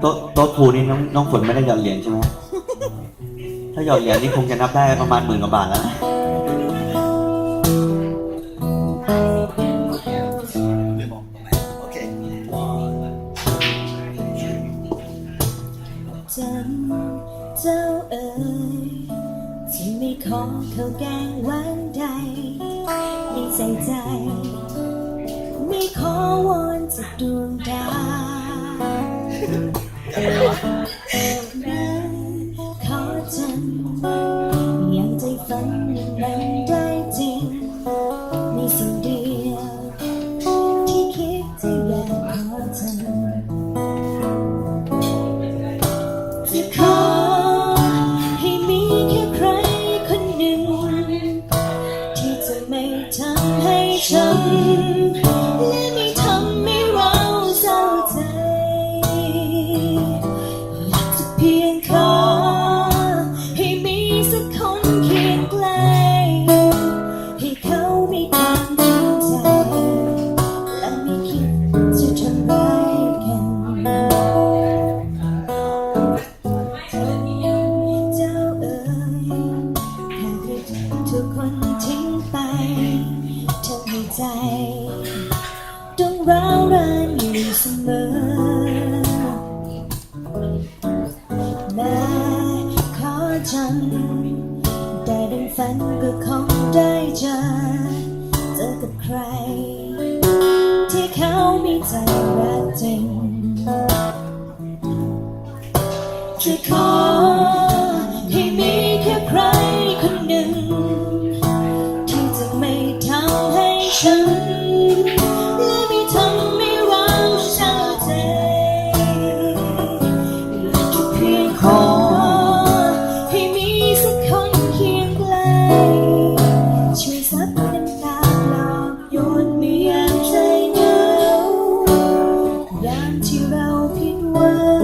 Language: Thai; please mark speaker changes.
Speaker 1: โต๊ะโต๊ะครูนี่น้องน้องฝนไม่ได้หยอดเหรียญใช่ไหมถ้าหยอดเหรียญนี่คงจะนับได้ประมาณหมื่นกว่าบาทแล้วนะ
Speaker 2: โอเค
Speaker 3: จำเจ้าเอ๋ยที่ไม่ขอเข้าแกงวันใดไม่ใส่ใจ ไม่ขอวอนจากดวงดาวนั้น ขอจำอย่างใจฝันย่งนั้นได้ ทิ้งไปทำให้ใจ ต้องร้าวรานอยู่เสมอแม้ขอจำได้ดังฝันก็คงได้เจอเจอกับใคร ที่เขามีใจรักจริงจะขอ Thank you.